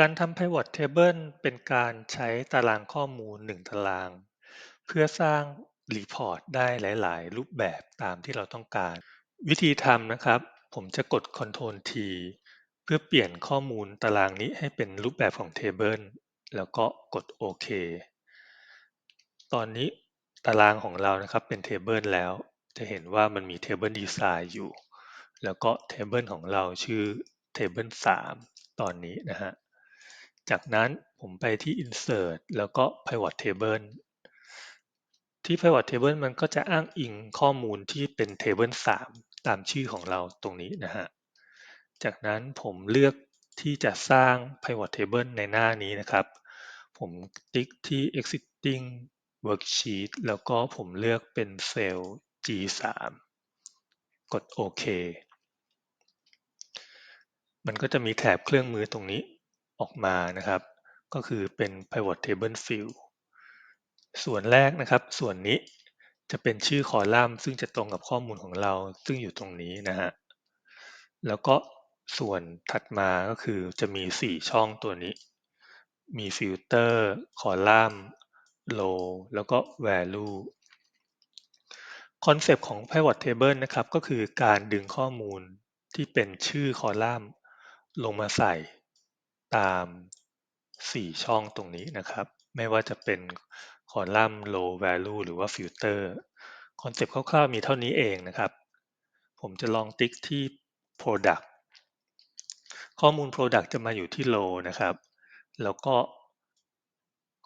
การทำ Pivot Table เป็นการใช้ตารางข้อมูลหนึ่งตาราง เพื่อสร้างรีพอร์ตได้หลาย ๆ รูปแบบตามที่เราต้องการ วิธีทำนะครับ ผมจะกด Ctrl T เพื่อเปลี่ยนข้อมูลตารางนี้ให้เป็นรูปแบบของ Table แล้วก็กดโอเคตอนนี้ตารางของเรานะครับเป็น Table แล้ว จะเห็นว่ามันมี Table Design อยู่ แล้วก็ Table ของเราชื่อ Table 3 ตอนนี้นะฮะ จากนั้นผมไปที่ Insert แล้วก็ Pivot Table ที่ Pivot Table มันก็จะอ้างอิงข้อมูลที่เป็น Table 3 ตามชื่อของเราตรงนี้นะฮะ จากนั้นผมเลือกที่จะสร้าง Pivot Table ในหน้านี้นะครับ ผมติ๊กที่ Existing Worksheet แล้วก็ผมเลือกเป็นเซลล์ G3 กดโอเค มันก็จะมีแถบเครื่องมือตรงนี้ ออกมานะครับ ก็คือเป็น Pivot Table Field ส่วนแรกนะครับ ส่วนนี้จะเป็นชื่อคอลัมน์ ซึ่งจะตรงกับข้อมูลของเราซึ่งอยู่ตรงนี้นะฮะแล้วก็ส่วนถัดมาก็คือจะมี 4 ช่องตัวนี้ มีฟิลเตอร์คอลัมน์ row แล้วก็ value คอนเซปต์ของ Pivot Table นะครับ ก็คือการดึงข้อมูลที่เป็นชื่อคอลัมน์ ลงมาใส่ ตาม 4 ช่องตรงนี้นะครับ ไม่ว่าจะเป็นคอลัมน์ row value หรือว่าฟิลเตอร์คอนเซปต์คร่าวๆมีเท่านี้เองนะครับ ผมจะลองติ๊กที่ product ข้อมูล product จะมาอยู่ที่ row นะครับ แล้วก็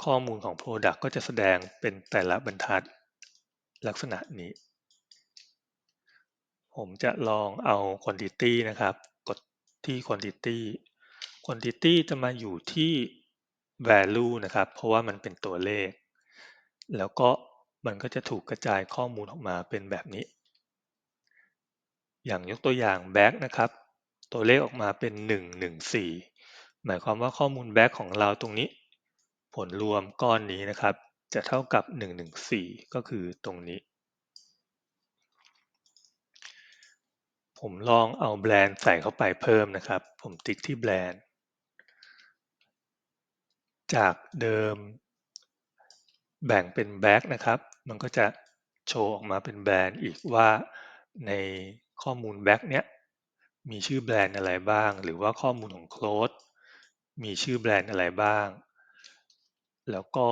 ข้อมูลของ product ก็จะแสดงเป็นแต่ละบรรทัดลักษณะนี้ ผมจะลองเอา quantity นะครับ กดที่ quantity quantity จะมาอยู่ที่ value นะครับ เพราะว่ามันเป็นตัวเลข แล้วก็มันก็จะถูกกระจายข้อมูลออกมาเป็นแบบนี้ อย่างยกตัวอย่าง back นะครับ ตัวเลขออกมาเป็น 114 หมายความว่าข้อมูล back ของเราตรงนี้ ผลรวมก้อนนี้นะครับ จะเท่ากับ 114 ก็คือตรงนี้ ผมลองเอาแบรนด์ใส่เข้าไปเพิ่มนะครับ ผมติ๊กที่แบรนด์ จากเดิมแบ่งเป็นแบ็กนะครับ มันก็จะโชว์ออกมาเป็นแบรนด์อีกว่าในข้อมูลแบ็กเนี้ยมีชื่อแบรนด์อะไรบ้าง หรือว่าข้อมูลของโค้ดมีชื่อแบรนด์อะไรบ้าง แล้วก็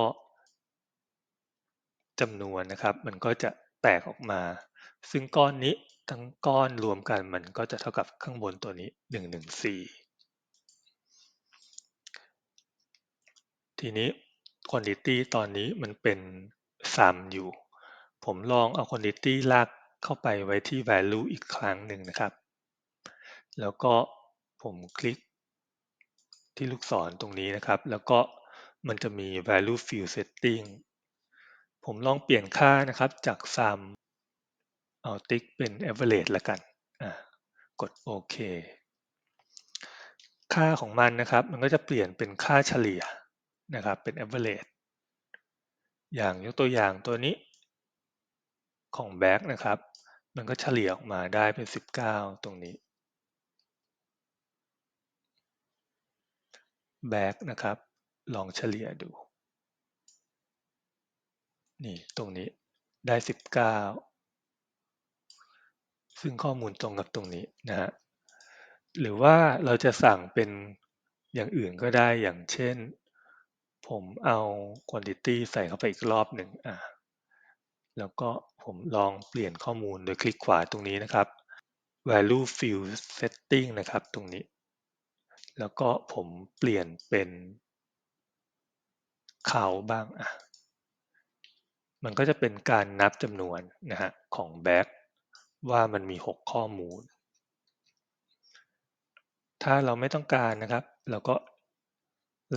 จำนวนนะครับ มันก็จะแตกออกมา ซึ่งก้อนนี้ทั้งก้อนรวมกันมันก็จะเท่ากับข้างบนตัวนี้ 114 ทีนี้ quantity ตอนนี้มันเป็น sum อยู่ ผมลองเอา quantity ลากเข้าไปไว้ที่ value อีกครั้งหนึ่งนะครับ แล้วก็ผมคลิกที่ลูกศรตรงนี้นะครับ แล้วก็มันจะมี value field setting ผมลองเปลี่ยนค่านะครับจาก sum เอาติ๊กเป็น average ละกันกดโอเคค่าของมันนะครับ มันก็จะเปลี่ยนเป็นค่าเฉลี่ย นะครับเป็น average อย่างยกตัวอย่างตัวนี้ของ back นะครับ มันก็เฉลี่ยออกมาได้เป็น 19 ตรงนี้ back นะครับ ลองเฉลี่ยดู นี่ตรงนี้ได้ 19 ซึ่งข้อมูลตรงกับตรงนี้นะฮะหรือว่าเราจะสั่งเป็นอย่างอื่นก็ได้อย่างเช่น ผมเอา quantity ใส่เข้าไปอีกรอบหนึ่งอะแล้วก็ผมลองเปลี่ยนข้อมูลโดยคลิกขวาตรงนี้นะครับ value field setting นะครับตรงนี้ แล้วก็ผมเปลี่ยนเป็นเขาบ้างอะมันก็จะเป็นการนับจำนวนนะฮะของ back ว่ามันมี 6 ข้อมูล ถ้าเราไม่ต้องการนะครับ เราก็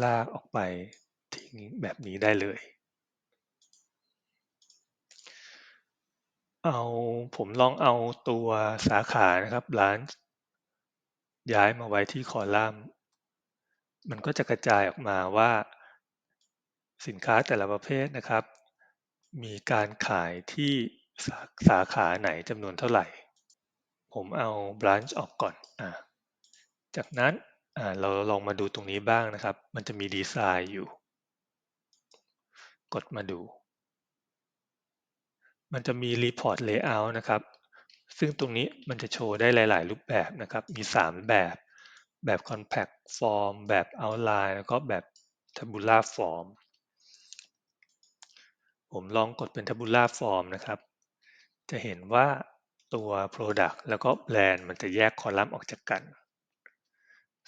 ลากออกไป ทิ้งแบบนี้ได้เลย เอาผมลองเอาตัวสาขานะครับร้านย้ายมาไว้ที่คอลัมน์ มันก็จะกระจายออกมาว่า สินค้าแต่ละประเภทนะครับ มีการขายที่สาสาขาไหนจำนวนเท่าไหร่ ผมเอา branch ออกก่อนอะจากนั้นเราลองมาดูตรงนี้บ้างนะครับ มันจะมีดีไซน์อยู่ กดมาดู มันจะมี Report Layout นะครับ ซึ่งตรงนี้มันจะโชว์ได้หลาย ๆ รูปแบบนะครับ มี 3 แบบ แบบ Compact Form แบบ Outline แล้วก็แบบ Tabular Form ผมลองกดเป็น Tabular Form นะครับ จะเห็นว่าตัว Product แล้วก็ Brand มันจะแยกคอลัมน์ออกจากกัน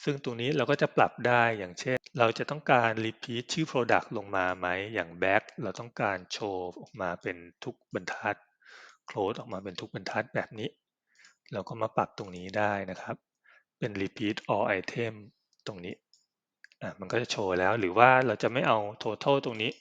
ซึ่งตรงนี้เราก็จะปรับได้อย่างเช่น เราจะต้องการ Repeat ชื่อ Product ลงมาไหม อย่าง Back เราต้องการโชว์ออกมาเป็นทุกบรรทัด Close ออกมาเป็นทุกบรรทัดแบบนี้ เราก็มาปรับตรงนี้ได้นะครับ เป็น Repeat all item ตรงนี้อะมันก็จะโชว์แล้ว หรือว่าเราจะไม่เอา Total ตรงนี้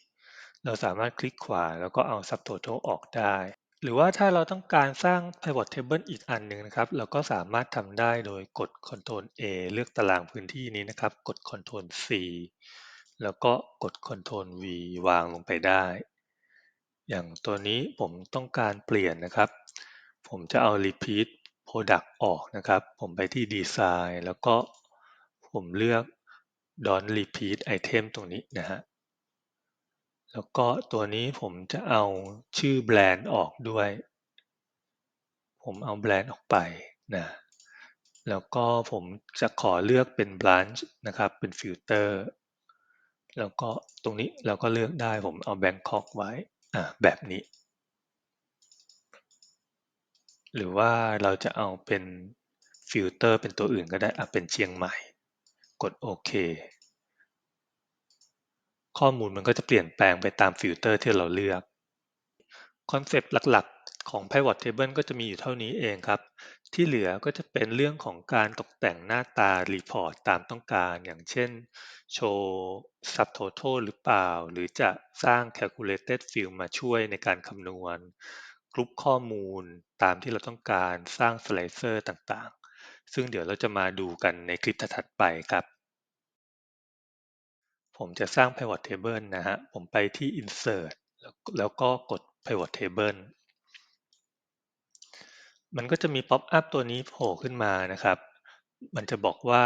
เราสามารถคลิกขวาแล้วก็เอา Subtotal ออกได้ หรือว่าถ้าเราต้องการสร้าง Pivot Table อีกอันหนึ่งนะครับ เราก็สามารถทำได้โดยกด Ctrl A เลือกตารางพื้นที่นี้นะครับ กด Ctrl C แล้วก็กด Ctrl V วางลงไปได้ อย่างตัวนี้ผมต้องการเปลี่ยนนะครับ ผมจะเอา Repeat Product ออกนะครับ ผมไปที่ Design แล้วก็ผมเลือก Don't Repeat Item ตรงนี้นะฮะ แล้วก็ตัวนี้ผมจะเอาชื่อแบรนด์ออกด้วย ผมเอาแบรนด์ออกไปนะแล้วก็ผมจะขอเลือกเป็น branch นะครับ เป็นฟิลเตอร์แล้วก็ตรงนี้เราก็เลือกได้ผมเอา Bangkok ไว้แบบนี้ หรือว่าเราจะเอาเป็นฟิลเตอร์เป็นตัวอื่นก็ได้อะเป็นเชียงใหม่ กดโอเค ข้อมูลมันก็จะเปลี่ยนแปลงไปตามฟิลเตอร์ที่เราเลือก คอนเซปต์หลักๆ ของ Pivot Table ก็จะมีอยู่เท่านี้เองครับ ที่เหลือก็จะเป็นเรื่องของการตกแต่งหน้าตา Report ตามต้องการ อย่างเช่น โชว์ Subtotal หรือเปล่า หรือจะสร้าง Calculated Field มาช่วยในการคำนวณกรุ๊ปข้อมูลตามที่เราต้องการสร้าง Slicer ต่างๆ ซึ่งเดี๋ยวเราจะมาดูกันในคลิปถัดไปครับ ผมจะสร้าง Pivot Table นะฮะ ผมไปที่ Insert แล้วแล้วก็กด Pivot Table มันก็จะมี Pop up ตัวนี้โผล่ขึ้นมานะครับ มันจะบอกว่า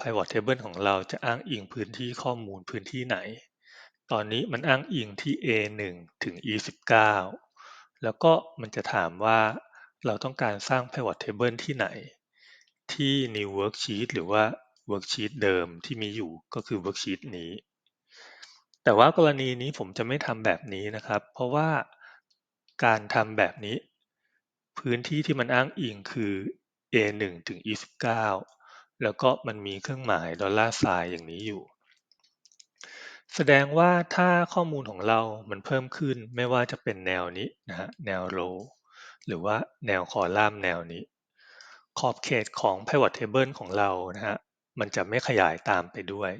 Pivot Table ของเราจะอ้างอิงพื้นที่ข้อมูลพื้นที่ไหน ตอนนี้มันอ้างอิงที่ A1 ถึง E19 แล้วก็มันจะถามว่าเราต้องการสร้าง Pivot Table ที่ไหน ที่ New Worksheet หรือว่า Worksheet เดิมที่มีอยู่ก็คือ Worksheet นี้ แต่ว่ากรณีนี้ผมจะไม่ทำแบบนี้นะครับ เพราะว่าการทำแบบนี้ พื้นที่ที่มันอ้างอิงคือ A1 ถึง E19 แล้วก็มันมีเครื่องหมายดอลลาร์ไซน์อย่างนี้อยู่ แสดงว่าถ้าข้อมูลของเรามันเพิ่มขึ้นไม่ว่าจะเป็นแนวนี้นะฮะแนวโรหรือว่าแนวคอลัมน์แนวนี้ ขอบเขตของ Pivot Table ของเรานะฮะ มันจะไม่ขยายตามไปด้วย